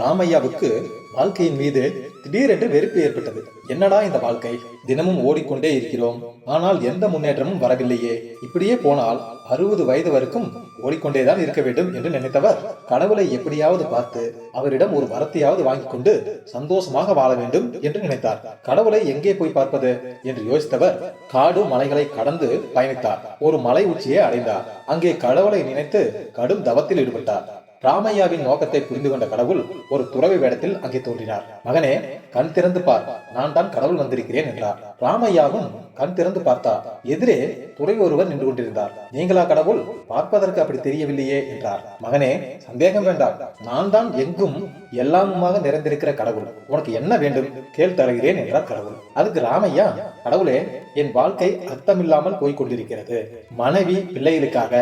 ராமையாவுக்கு வாழ்க்கையின் மீது திடீரென்று வெறுப்பு ஏற்பட்டது. என்னடா இந்த வாழ்க்கை? தினமும் ஓடிக்கொண்டே இருக்கிறோம். ஆனால் எந்த முன்னேற்றமும் வரவில்லையே. இப்படியே போனால் அறுபது வயது வரைக்கும் ஓடிக்கொண்டேதான் இருக்க வேண்டும் என்று நினைத்தவர் கடவுளை எப்படியாவது பார்த்து அவரிடம் ஒரு வரத்தையாவது வாங்கி கொண்டு சந்தோஷமாக வாழ வேண்டும் என்று நினைத்தார். கடவுளை எங்கே போய் பார்ப்பது என்று யோசித்தவர் காடு மலைகளை கடந்து பயணித்தார். ஒரு மலை உச்சியை அடைந்தார். அங்கே கடவுளை நினைத்து கடும் தவத்தில் ஈடுபட்டார். ராமையாவின் நோக்கத்தை புரிந்து கொண்ட கடவுள் ஒரு துறவி வேடத்தில் அங்கே தோன்றினார். மகனே கண் திறந்து பார். நான் தான் கடவுள் வந்திருக்கிறேன் என்றார். ராமையாவும் கண் திறந்து பார்த்தார் எதிரே துறவி ஒருவர் நின்று கொண்டிருந்தார். நீங்களா கடவுள்? பார்ப்பதற்கு அப்படி தெரியவில்லையே என்றார். மகனே சந்தேகம் வேண்டாம். நான் தான் எங்கும் எல்லாமுமாக நிறைந்திருக்கிற கடவுள். உனக்கு என்ன வேண்டும்? கேள் தருகிறேன் என்றார் கடவுள். அதுக்கு ராமையா கடவுளே என் வாழ்க்கை அர்த்தமில்லாமல் போய்கொண்டிருக்கிறது மனைவி பிள்ளைகளுக்காக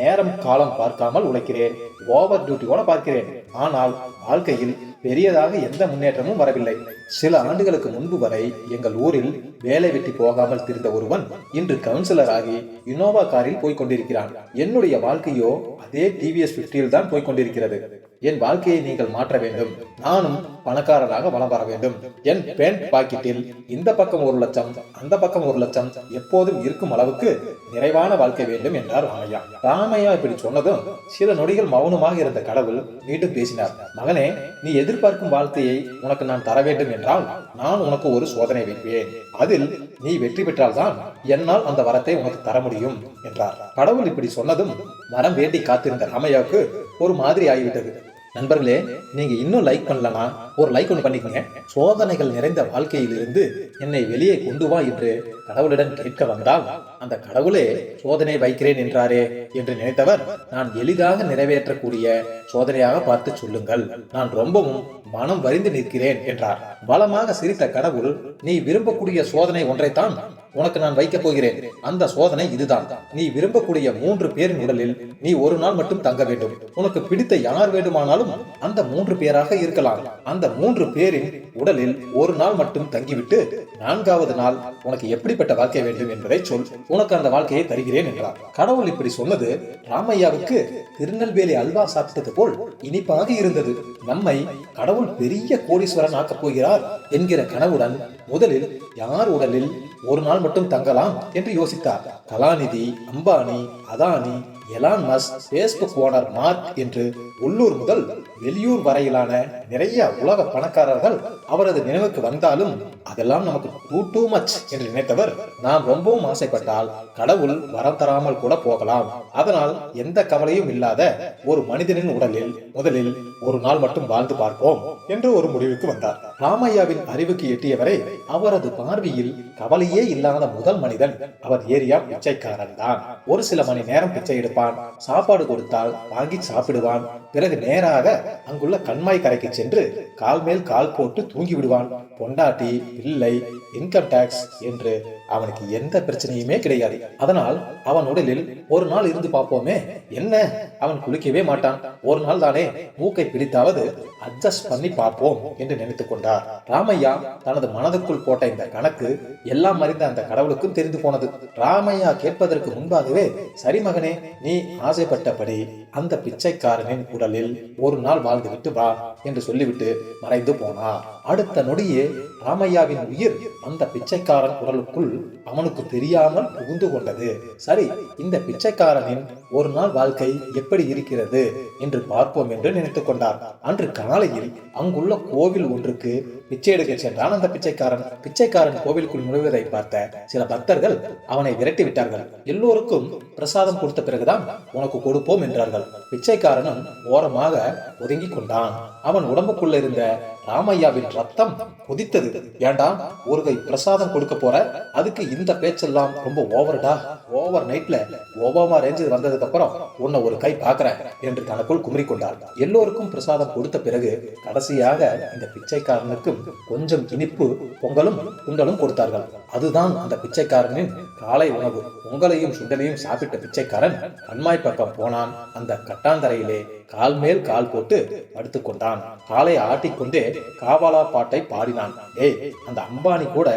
நேரம் காலம் பார்க்காமல் உழைக்கிறேன். ஓவர் டியூட்டியோட பார்க்கிறேன். ஆனால் வாழ்க்கையில் பெரியதாக எந்த முன்னேற்றமும் வரவில்லை. சில ஆண்டுகளுக்கு முன்பு வரை எங்கள் ஊரில் வேலை வெட்டி போகாமல் திரிந்த ஒருவன் இன்று கவுன்சிலர் ஆகி இனோவா காரில் போய்க் கொண்டிருக்கிறான். என்னுடைய வாழ்க்கையோ அதே டிவிஎஸ் பிப்டியில் தான் போய்க் கொண்டிருக்கிறது. என் வாழ்க்கையை நீங்கள் மாற்ற வேண்டும். நானும் பணக்காரனாக வளம் வர வேண்டும். என் பேண்ட் பாக்கெட்டில் இந்த பக்கம் ஒரு லட்சம் அந்த பக்கம் ஒரு லட்சம் எப்போதும் இருக்கும் அளவுக்கு நிறைவான வாழ்க்கை வேண்டும் என்றார் ராமையா ராமையா இப்படி சொன்னதும் சில நொடிகள் மௌனமாக இருந்த கடவுள் மீண்டும் பேசினார். மகனே நீ எதிர்பார்க்கும் வாழ்க்கையை உனக்கு நான் தர வேண்டும் என்றால் நான் உனக்கு ஒரு சோதனை வைப்பேன். அதில் நீ வெற்றி பெற்றால்தான் என்னால் அந்த வரத்தை உனக்கு தர முடியும் என்றார். கடவுள் இப்படி சொன்னதும் மரம் வேண்டி காத்திருந்த ராமையாவுக்கு ஒரு மாதிரி ஆகிவிட்டது. நண்பர்களே நீங்க இன்னும் லைக் பண்ணலனா ஒரு லைக் ஒன்று பண்ணிக்கோங்க. சோதனைகள் நிறைந்த வாழ்க்கையிலிருந்து என்னை வெளியே கொண்டு வா என்று கடவுளிடம் கேட்க வந்தால் அந்த கடவுளே சோதனை வைக்கிறேன் என்றாரே என்று நினைத்தவர் நான் எளிதாக நிறைவேற்றக்கூடிய சோதனையாக பார்த்து சொல்லுங்கள். நான் ரொம்பவும் மனம் வரிந்து நிற்கிறேன் என்றார். பலமாக சிரித்த கடவுள் நீ விரும்பக்கூடிய சோதனை ஒன்றைத்தான் உனக்கு நான் வைக்கப் போகிறேன். அந்த சோதனை இதுதான். நீ விரும்பக்கூடிய மூன்று பேரின் உடலில் நீ ஒரு நாள் மட்டும் தங்க வேண்டும். உனக்கு பிடித்த யார் வேண்டுமானாலும் அந்த மூன்று பேராக இருக்கலாம். அந்த மூன்று பேரின் உடலில் ஒரு நாள் மட்டும் தங்கிவிட்டு நான்காவது நாள் உனக்கு எப்படிப்பட்ட வாழ்க்கை வேண்டும் என்பதை சொல். உனக்கு அந்த வாழ்க்கையை தருகிறேன் என்றார். கடவுள் இப்படி சொன்னது ராமையாவுக்கு திருநெல்வேலி அல்வா சாப்பிட்டது போல் இனிப்பாக இருந்தது. நம்மை கடவுள் பெரிய கோடீஸ்வரன் ஆக்கப் போகிறார் என்கிற கனவுடன் முதலில் யார் உடலில் ஒரு நாள் மட்டும் தங்கலாம் என்று யோசித்தார். Kalanithi Ambani Adani Elon Musk Facebook owner Mark என்று உள்ளூர் முதல் வெளியூர் வரையிலான நிறைய உலக பணக்காரர்கள் அவரது நினைவுக்கு வந்தாலும் அதெல்லாம் நமக்கு டூ டூ மச் என்று நினைத்தவர் நாம் ரொம்பவும் ஆசைப்பட்டால் கடவுள் வரம் தராமல் கூட போகலாம். அதனால் எந்த கவலையும் இல்லாத ஒரு மனிதனின் உடலில் முதலில் ஒரு நாள் மட்டும் வாழ்ந்து பார்ப்போம் என்று ஒரு முடிவுக்கு வந்தார். ராமையாவின் அறிவுக்கு எட்டியவரை அவரது பார்வையில் கவலையே இல்லாத முதல் மனிதன் அவர் ஏரியா பிச்சைக்காரன் தான். ஒரு சில மணி நேரம் பிச்சை எடுப்பான் சாப்பாடு கொடுத்தால் வாங்கி சாப்பிடுவான். பிறகு நேராக அங்குள்ள கண்மாய் கரைக்கு சென்று கால் மேல் கால் போட்டு தூங்கி விடுவான் பொண்டாட்டி இல்லை இன்கம் டாக்ஸ் என்று அவனுக்கு எந்த பிரச்சனையுமே கிடையாது. அதனால் அவன் உடலில் ஒரு நாள் இருந்து பார்ப்போமே என்ன? அவன் குளிக்கவே மாட்டான். ஒரு நாள் தானே மூக்கை பிடித்தாவது அட்ஜஸ்ட் பண்ணி பார்ப்போம் என்று நினைத்துக் கொண்டார். ராமையா தனது மனதுக்குள் போட்ட இந்த கணக்கு எல்லாம் அறிந்த அந்த கடவுளுக்கும் தெரிந்து போனது. ராமையா கேட்பதற்கு முன்பாகவே சரி மகனே நீ ஆசைப்பட்டபடி அந்த பிச்சைக்காரனின் உடலில் ஒரு நாள் வாழ்ந்துவிட்டு வா என்று சொல்லிவிட்டு மறைந்து போனார். அடுத்த நொடியே ராமையாவின் உயிர் அந்த பிச்சைக்காரன் உடலுக்குள் அவனுக்கு தெரியாமல் புகுந்து கொண்டது. சரி இந்த பிச்சைக்காரனின் ஒரு நாள் வாழ்க்கை எப்படி இருக்கிறது என்று பார்ப்போம் என்று நினைத்துக் கொண்டார். அன்று காலையில் அங்குள்ள கோவில் ஒன்றுக்கு பிச்சை எடுக்க சென்றான் அந்த பிச்சைக்காரன். பிச்சைக்காரன் கோவிலுக்குள் நுழைவதை பார்த்த சில பக்தர்கள் அவனை விரட்டி விட்டார்கள். எல்லோருக்கும் பிரசாதம் கொடுத்த பிறகுதான் உனக்கு கொடுப்போம் என்றார்கள். பிச்சைக்காரனும் ஓரமாக ஒதுங்கி கொண்டான். அவன் உடம்புக்குள்ள இருந்த ராமையாவின் ரத்தம் கொதித்தது. ஏண்டாம் ஒரு கை பிரசாதம் கொடுக்க போற? அதுக்கு இந்த பேச்செல்லாம் ரொம்ப ஓவர்டா ஓவர் நைட்ல ஒபாமா ரேஞ்சு வந்தது வந்ததுக்கப்புறம் உன்னை ஒரு கை பார்க்குறேன் என்று தனக்குள் குமரி கொண்டாள் எல்லோருக்கும் பிரசாதம் கொடுத்த பிறகு கடைசியாக இந்த பிச்சைக்காரனுக்கும் கொஞ்சம் இனிப்பு பொங்கலும் குண்டலும் கொடுத்தார்கள். அதுதான் அந்த பிச்சைக்காரனின் காலை உணவு. பொங்கலையும் சுண்டலையும் சாப்பிட்ட பிச்சைக்காரன் கண்மாய் பக்கம் போனான். அந்த கட்டாந்தரையிலே கால் மேல் கால் போட்டு படுத்துக்கொண்டான் காலை ஆட்டிக்கொண்டே காவாலா பாட்டை பாடினான். ஏய் அந்த அம்பானி கூட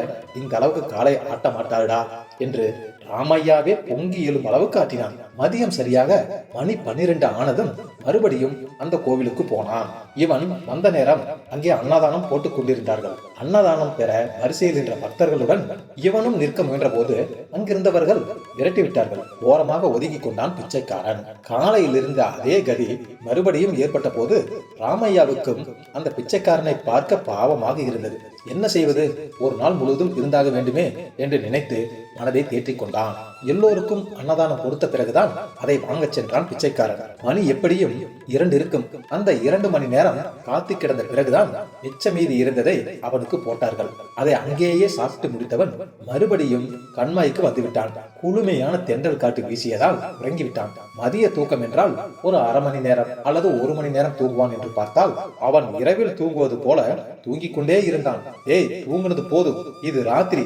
இந்த அளவுக்கு காலை ஆட்ட மாட்டாருடா என்று ராமையாவே பொங்கி எழும் அளவு காட்டினான். மதியம் சரியாக மணி பன்னிரண்டு ஆனதும் மறுபடியும் அந்த கோவிலுக்கு போனான். இவன் வந்த நேரம் அங்கே அன்னதானம் போட்டுக் கொண்டிருந்தார்கள். அன்னதானம் பெற வரிசையில் நின்ற பக்தர்களுடன் இவனும் நிற்க முயன்ற போது அங்கிருந்தவர்கள் விரட்டி விட்டார்கள் ஓரமாக ஒதுங்கி கொண்டான் பிச்சைக்காரன். காலையில் இருந்த அதே கதி மறுபடியும் ஏற்பட்ட போது ராமையாவுக்கும் அந்த பிச்சைக்காரனை பார்க்க பாவமாக இருந்தது. என்ன செய்வது? ஒரு நாள் முழுவதும் இருந்தாக வேண்டுமே என்று நினைத்து மனதை தேற்றிக் கொண்டான். எல்லோருக்கும் அன்னதானம் கொடுத்த பிறகுதான் அதை வாங்கச் சென்றான் பிச்சைக்காரன். மணி எப்படியும் இரண்டு இருக்கும் அந்த இரண்டு மணி நேரம் காத்து கிடந்த பிறகுதான் மிச்ச மீதி இருந்ததை அவனுக்கு போட்டார்கள். அதை அங்கேயே சாப்பிட்டு முடித்தவன் மறுபடியும் கண்மாய்க்கு வந்துவிட்டான். குளுமையான தென்றல் காட்டு வீசியதால் உறங்கிவிட்டான். மதிய தூக்கம் என்றால் ஒரு அரை மணி நேரம் அல்லது ஒரு மணி நேரம் தூங்குவான் என்று பார்த்தால் அவன் இரவில் தூங்குவது போல தூங்கிக் கொண்டே இருந்தான். ஏய் தூங்குனது போதும். இது ராத்திரி.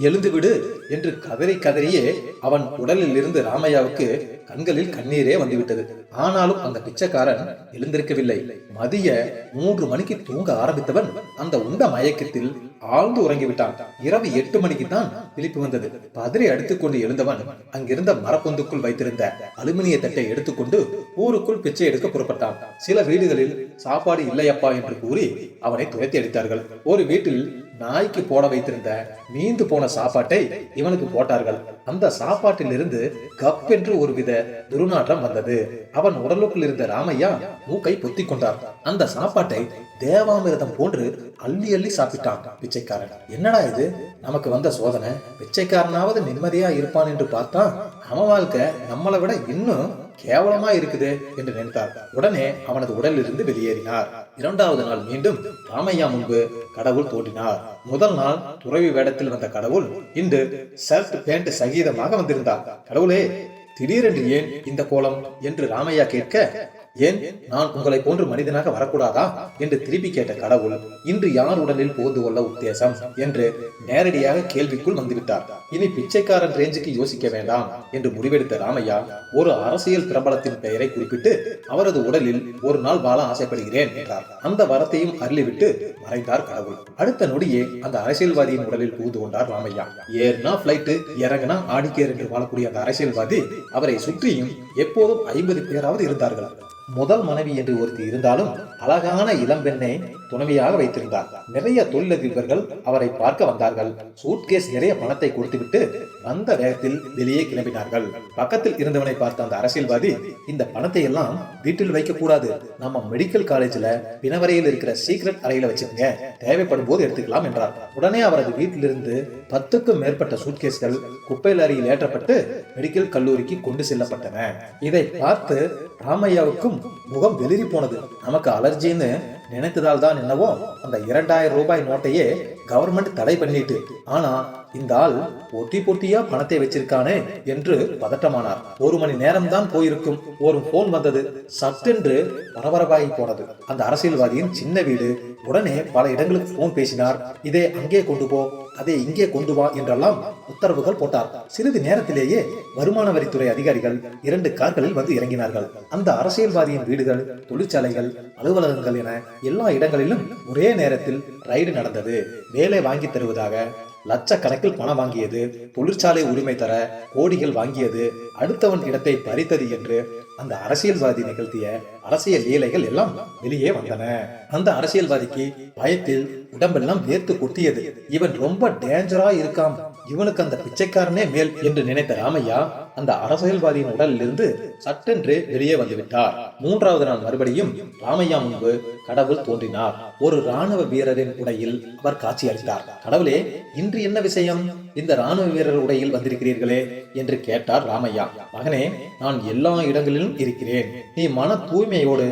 எழுந்துவிடு என்று கதறி கதறியே அவன் உடலில் இருந்து ராமையாவுக்கு கண்களில் கண்ணீரே வந்துவிட்டது. ஆனாலும் அந்த பிச்சைக்காரன் எழுந்திருக்கவில்லை. மதிய மூன்று மணிக்கு தூங்க ஆரம்பித்தவன் அந்த உண்ட மயக்கத்தில் ஆழ்ந்து உறங்கிவிட்டான். இரவு எட்டு மணிக்கு தான் விழிப்பு வந்தது. பதறி அடித்துக்கொண்டு எழுந்தவன் அங்கிருந்த மரப்பொந்துக்குள் வைத்திருந்த அலுமினிய தட்டை எடுத்துக்கொண்டு ஊருக்குள் பிச்சை எடுக்க புறப்பட்டான். சில வீடுகளில் சாப்பாடு இல்லையப்பா என்று கூறி அவனை துரத்தி அடித்தார்கள். ஒரு வீட்டில் நாய்க்கு போட வைத்திருந்த மீந்து போன சாப்பாட்டை இவனுக்கு போட்டார்கள். அந்த சாப்பாட்டிலிருந்து கப் என்று ஒருவித துர்நாற்றம் வந்தது. அவன் உடலுக்குள் இருந்த ராமையா மூக்கை பொத்தி கொண்டார். அந்த சாப்பாட்டை தேவாமிரதம் போன்று அள்ளி அள்ளி சாப்பிட்டான் பிச்சைக்காரன். என்னடா இது? நமக்கு வந்த சோதனை பிச்சைக்காரனாவது நிம்மதியா இருப்பான் என்று பார்த்தா அவன் வாழ்க்கை நம்மளை விட இன்னும் கேவலமா இருக்குது என்று நினைத்தார். உடனே அவனது உடலில் இருந்து வெளியேறினார். இரண்டாவது நாள் மீண்டும் ராமையா முன்பு கடவுள் தோன்றினார். முதல் நாள் துறவி வேடத்தில் வந்த கடவுள் இன்று ஷர்ட் பேண்ட் சகீதமாக வந்திருந்தார். கடவுளே திடீரென்று ஏன் இந்த கோலம்? என்று ராமையா கேட்க ஏன்? நான் உங்களை போன்று மனிதனாக வரக்கூடாதா? என்று திருப்பி கேட்ட கடவுள் இன்று யார் உடலில் புகுந்து கொள்ள உத்தேசம்? என்று நேரடியாக கேள்விக்குள் வந்துவிட்டார். இனி பிச்சைக்காரன் ரேஞ்சுக்கு யோசிக்க வேண்டாம் என்று முடிவெடுத்த ராமையா ஒரு அரசியல் பிரபலத்தின் பெயரை குறிப்பிட்டு அவரது உடலில் ஒரு நாள் வாழ ஆசைப்படுகிறேன் என்றார். அந்த வரத்தையும் அருளிவிட்டு மறைந்தார் கடவுள். அடுத்த நொடியே அந்த அரசியல்வாதியின் உடலில் புகுந்து கொண்டார் ராமையா. ஏறினா பிளைட்டு இறங்கினா ஆடிக்கேர் என்று வாழக்கூடிய அந்த அரசியல்வாதி அவரை சுற்றியும் எப்போதும் ஐம்பது பேராவது இருந்தார்கள் முதல் மனைவி என்று ஒருத்தி இருந்தாலும் அழகான இளம்பெண்ணை துணைவியாக வைத்திருந்தார். நிறைய தொழிலதிபர்கள் அவரை பார்க்க வந்தார்கள். சூட்கேஸ் நிறைய பணத்தை கொடுத்துவிட்டு வந்த வேகத்தில் வெளியே கிளம்பினார்கள். பக்கத்தில் இருந்தவனை பார்த்த அந்த அரசியல்வாதி இந்த பணத்தை எல்லாம் வீட்டில் வைக்க கூடாது நம்ம மெடிக்கல் காலேஜ்ல பிணவரையில் இருக்கிற சீக்ரெட் அறையில வச்சுக்கோங்க தேவைப்படும் போது எடுத்துக்கலாம் என்றார். உடனே அவரது வீட்டிலிருந்து பத்துக்கும் மேற்பட்ட சூட்கேஸ்கள் குப்பை லாரியில் ஏற்றப்பட்டு மெடிக்கல் கல்லூரிக்கு கொண்டு செல்லப்பட்டன. இதை பார்த்து ராமையாவுக்கும் முகம் வெளிரி போனது நமக்கு அலர்ஜின்னு நினைத்ததால் தான் என்னவோ அந்த இரண்டாயிரம் ரூபாய் நோட்டையே கவர்மெண்ட் தடை பண்ணிட்டு ஆனா இந்த ஆள் பொட்டி பொட்டியா பணத்தை வச்சிருக்கானே என்று பதட்டமானார். ஒரு மணி நேரம் தான் போயிருக்கும். ஒரு போன் வந்தது. சட்டென்று பரபரப்பாகி போனது. அந்த அரசியல்வாதியின் சின்ன வீடு. உடனே பல இடங்களுக்கு போன் பேசினார். இதே அங்கே கொண்டு போ. அதை இங்கே கொண்டு வா என்றெல்லாம் உத்தரவுகள் போட்டார். சிறிது நேரத்திலேயே வருமான வரித்துறை அதிகாரிகள் இரண்டு கார்களில் வந்து இறங்கினார்கள். அந்த அரசியல்வாதியின் வீடுகள் தொழிற்சாலைகள் அலுவலகங்கள் என எல்லா இடங்களிலும் ஒரே நேரத்தில் ரைடு நடந்தது. வேலை வாங்கி தருவதாக லட்சக்கணக்கில் பணம் வாங்கியது தொழிற்சாலை உரிமை தர கோடிகள் வாங்கியது அடுத்தவன் இடத்தை பறித்தது என்று அந்த அரசியல்வாதி நிகழ்த்திய அரசியல் லீலைகள் எல்லாம் வெளியே வந்தன. அந்த அரசியல்வாதிக்கு பயத்தில் உடம்பெல்லாம் வேர்த்து குத்தியது இவன் ரொம்ப டேஞ்சரா இருக்கான் இவனுக்கு அந்த பிச்சைக்காரனே மேல் என்று நினைத்த ராமையா அந்த அரசியல்வாதியின் உடலில் இருந்து சட்டென்று வெளியே வந்துவிட்டார். மூன்றாவது நாள் மறுபடியும் ராமையா முன்பு கடவுள் தோன்றினார். ஒரு ராணுவ வீரரின் உடையில் அவர் காட்சி அளித்தார் கடவுளே இன்று என்ன விஷயம்? இந்த ராணுவ வீரர் உடையில் வந்திருக்கிறீர்களே என்று கேட்டார் ராமையா. மகனே நான் எல்லா இடங்களிலும் இருக்கிறேன். நீ மன தூய்மையோடு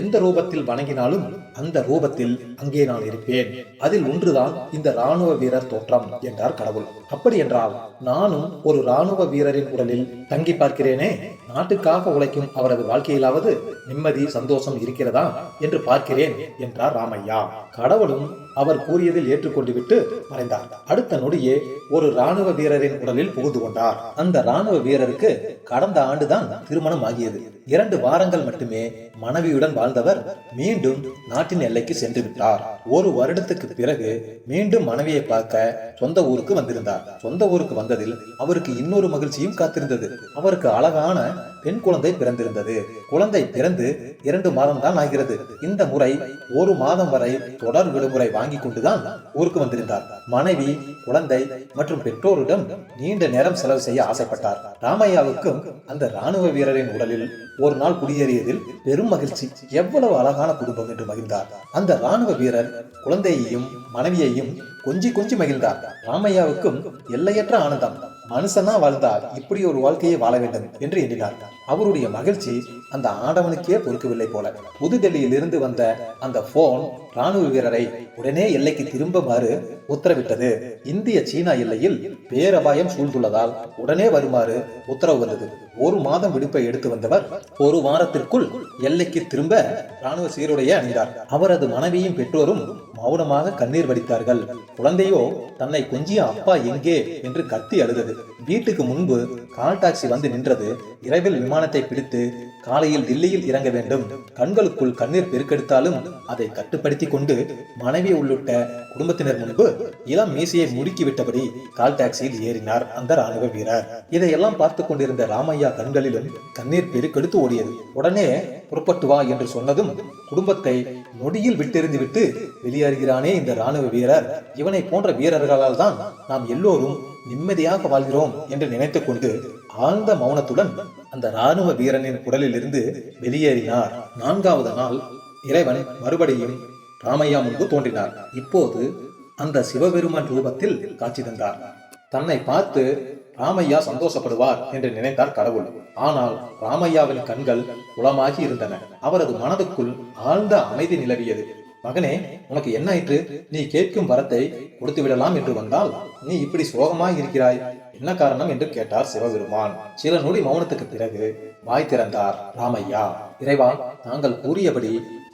எந்த ரூபத்தில் வணங்கினாலும் அந்த ரூபத்தில் அங்கே நான் இருப்பேன். அதில் ஒன்றுதான் இந்த ராணுவ வீரர் தோற்றம் என்றார் கடவுள். அப்படி என்றால் நானும் ஒரு ராணுவ வீரரின் உடலில் தங்கி பார்க்கிறேனே? நாட்டுக்காக உழைக்கும் அவரது வாழ்க்கையிலாவது நிம்மதி சந்தோஷம் இருக்கிறதா? என்று பார்க்கிறேன் என்றார் ராமையா. கடவுளும் அவர் கூறியதில் ஏற்றுக்கொண்டு விட்டு மறைந்தார். அடுத்த நொடியே ஒரு ராணுவ வீரரின் உடலில் புகுந்து கொண்டார். அந்த ராணுவ வீரருக்கு கடந்த ஆண்டுதான் திருமணம் ஆகியது. இரண்டு வாரங்கள் மட்டுமே மனைவியுடன் வாழ்ந்தவர் மீண்டும் நாட்டின் எல்லைக்கு சென்று விட்டார். ஒரு வருடத்துக்கு பிறகு மீண்டும் மனைவியை பார்க்க சொந்த ஊருக்கு வந்திருந்தார். சொந்த ஊருக்கு வந்ததில் அவருக்கு இன்னொரு மகிழ்ச்சியும் காத்திருந்தது. அவருக்கு அழகான பெண் குழந்தை பிறந்திருந்தது. குழந்தை பிறந்து இரண்டு மாதம் தான் ஆகிறது. இந்த முறை ஒரு மாதம் வரை தொடர் விடுமுறை வாங்கி கொண்டுதான் ஊருக்கு வந்திருந்தார். மனைவி குழந்தை மற்றும் பெற்றோரிடம் நீண்ட நேரம் செலவு செய்ய ஆசைப்பட்டார். ராமையாவுக்கும் அந்த ராணுவ வீரரின் உடலில் ஒரு நாள் குடியேறியதில் பெரும் மகிழ்ச்சி. எவ்வளவு அழகான குடும்பம் என்று மகிழ்ந்தார். அந்த ராணுவ வீரர் குழந்தையையும் மனைவியையும் கொஞ்சி கொஞ்சி மகிழ்ந்தார். ராமையாவுக்கும் எல்லையற்ற ஆனந்தம். மனுஷனா வாழ்ந்தால் இப்படி ஒரு வாழ்க்கையை வாழ வேண்டும் என்று எண்ணினார். அவருடைய மகிழ்ச்சி அந்த ஆடவனுக்கே பொறுக்கவில்லை போல. புதுடெல்லியில் இருந்து வந்த அந்த போன் ராணுவ வீரரை உடனே எல்லைக்கு திரும்புமாறு உத்தரவிட்டது. இந்திய சீனா எல்லையில் பேரபாயம் சூழ்ந்துள்ளதால் உடனே வருமாறு உத்தரவு வந்தது. ஒரு மாதம் விடுப்பை எடுத்து வந்தவர் ஒரு வாரத்திற்குள் எல்லைக்கு திரும்ப ராணுவ சீருடைய அணிந்தார். அவரது மனைவியும் பெற்றோரும் மௌனமாக கண்ணீர் வடித்தார்கள். குழந்தையோ தன்னை கொஞ்சிய அப்பா எங்கே? என்று கத்தி அழுதது. வீட்டுக்கு முன்பு கால் டாக்ஸி வந்து நின்றது. இரவில் விமானத்தை பிடித்து காலையில் தில்லியில் இறங்க வேண்டும். கண்களுக்குள் கண்ணீர் பெருக்கெடுத்தாலும் அதை கட்டுப்படுத்தி கொண்டு மனைவி உள்ளிட்ட குடும்பத்தினர் முன்பு இளம் மீசையை முடுக்கிவிட்டபடி கால் டாக்ஸியில் ஏறினார் அந்த ராணுவ வீரர். இதையெல்லாம் பார்த்து கொண்டிருந்த ராமையா கண்களிலும் கண்ணீர் பெருக்கெடுத்து ஓடியது. உடனே புறப்பட்டு வா என்று சொன்னதும் குடும்பத்தை நொடியில் விட்டெறிந்து விட்டு வெளியே வெளியேறுகிறானே இந்த ராணுவ வீரர். இவனை போன்ற வீரர்களால் தான் நாம் எல்லோரும் நிம்மதியாக வாழ்கிறோம் என்று நினைத்துக் கொண்டு ஆழ்ந்த மௌனத்துடன் அந்த ராணுவ வீரனின் குடலிலிருந்து வெளியேறினார். நான்காவது நாள் இறைவன் மறுபடியும் ராமையா முன்பு தோன்றினார். இப்போது அந்த சிவபெருமான் ரூபத்தில் காட்சி தந்தார். தன்னை பார்த்து ராமையா சந்தோஷப்படுவார் என்று நினைத்தார் கடவுள். ஆனால் ராமையாவின் கண்கள் குளமாகி இருந்தன. அவரது மனதுக்குள் ஆழ்ந்த அமைதி நிலவியது. மகனே உனக்கு என்ன ஆயிற்று நீ கேட்கும் வரத்தை கொடுத்து விடலாம் என்று வந்தால் நீ இப்படி சோகமாய் இருக்கிறாய். என்ன காரணம் என்று கேட்டார் சிவபெருமான். சில நொடி மௌனத்துக்கு பிறகு வாய் திறந்தார் ராமையா. இறைவா தாங்கள் கூறியபடி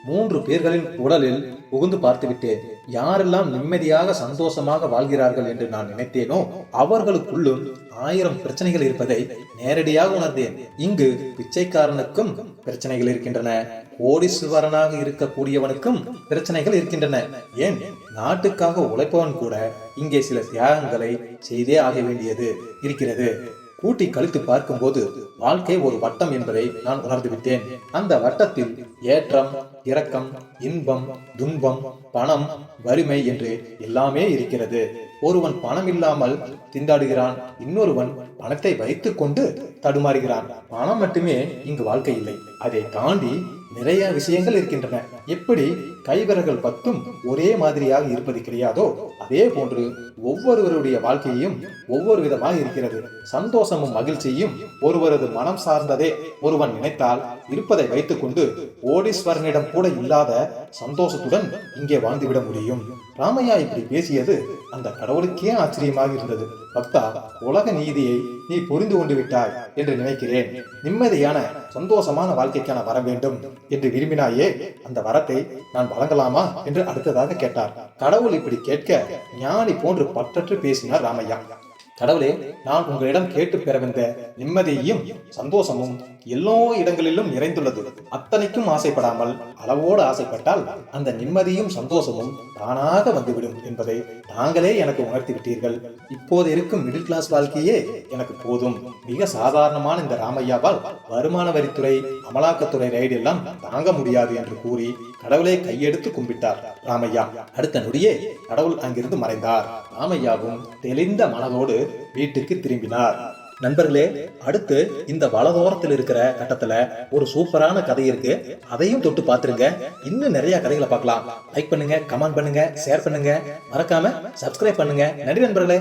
மூன்று பேர்களின் உடலில் புகுந்து பார்த்துவிட்டேன். யாரெல்லாம் நிம்மதியாக சந்தோஷமாக வாழ்கிறார்கள் என்று நான் நினைத்தேனோ அவர்களுக்குள்ளும் ஆயிரம் பிரச்சனைகள் இருப்பதை நேரடியாக உணர்ந்தேன். இங்கு பிச்சைக்காரனுக்கும் பிரச்சனைகள் இருக்கின்றன. கோடீஸ்வரனாக இருக்கக்கூடியவனுக்கும் பிரச்சனைகள் இருக்கின்றன. ஏன்? நாட்டுக்காக உழைப்பவன் கூட இங்கே சில தியாகங்களை செய்தே ஆக வேண்டியது இருக்கிறது. கூட்டி கழித்து பார்க்கும்போது வாழ்க்கை ஒரு வட்டம் என்பதை நான் உணர்ந்து விட்டேன். அந்த வட்டத்தில் ஏற்றம் இரக்கம் இன்பம் துன்பம் பணம் வறுமை என்று எல்லாமே இருக்கிறது. ஒருவன் பணம் இல்லாமல் திண்டாடுகிறான் இன்னொருவன் பணத்தை வைத்துக் கொண்டு தடுமாறுகிறான். பணம் மட்டுமே இங்கு வாழ்க்கை இல்லை. அதை தாண்டி நிறைய விஷயங்கள் இருக்கின்றன. எப்படி கைவிரல்கள் பத்தும் ஒரே மாதிரியாக இருப்பது கிடையாதோ அதே போன்று ஒவ்வொருவருடைய வாழ்க்கையும் ஒவ்வொரு விதமாக இருக்கிறது. சந்தோஷமும் மகிழ்ச்சியும் ஒருவரது மனம் சார்ந்ததே ஒருவன் நினைத்தால் இருப்பதை வைத்துக்கொண்டு கோடீஸ்வரனிடம் கூட இல்லாத சந்தோஷத்துடன் இங்கே வாழ்ந்துவிட முடியும். ராமையா இப்படி பேசியது அந்த கடவுளுக்கே ஆச்சரியமாக இருந்தது. பக்தா உலக நீதியை நீ புரிந்து கொண்டு விட்டாய் என்று நினைக்கிறேன். நிம்மதியான சந்தோஷமான வாழ்க்கைக்கான வர வேண்டும் என்று விரும்பினாயே அந்த வர வரத்தை நான் வழங்கலாமா என்று அடுத்ததாக கேட்டார். கடவுள் இப்படி கேட்க ஞானி போன்று பற்றற்று பேசினார் ராமையா. கடவுளே நான் உங்களிடம் கேட்டு பெற வந்த நிம்மதியையும் சந்தோஷமும் எல்லா இடங்களிலும் நிறைந்துள்ளது. அத்தனைக்கும் ஆசைப்படாமல் அளவோடு ஆசைப்பட்டால் அந்த நிம்மதியும் சந்தோஷமும் தானாக வந்துவிடும் என்பதை தாங்களே எனக்கு உணர்த்தி விட்டீர்கள் இப்போது இருக்கும் மிடில் கிளாஸ் வாழ்க்கையே எனக்கு போதும். மிக சாதாரணமான இந்த ராமையாவால் வருமான வரித்துறை அமலாக்கத்துறை ரைடு எல்லாம் தாங்க முடியாது என்று கூறி கடவுளை கையெடுத்து கும்பிட்டார் ராமையா. அடுத்த நொடியே கடவுள் அங்கிருந்து மறைந்தார். ராமையாவும் தெளிந்த மனதோடு வீட்டுக்கு திரும்பினார். நண்பர்களே அடுத்து இந்த வலதோரத்தில் இருக்கிற கட்டத்துல ஒரு சூப்பரான கதை இருக்கு. அதையும் தொட்டு பார்த்துருங்க. இன்னும் நிறைய கதைகளை பார்க்கலாம். லைக் பண்ணுங்க கமெண்ட் பண்ணுங்க ஷேர் பண்ணுங்க. மறக்காம சப்ஸ்கிரைப் பண்ணுங்க. நன்றி நண்பர்களே.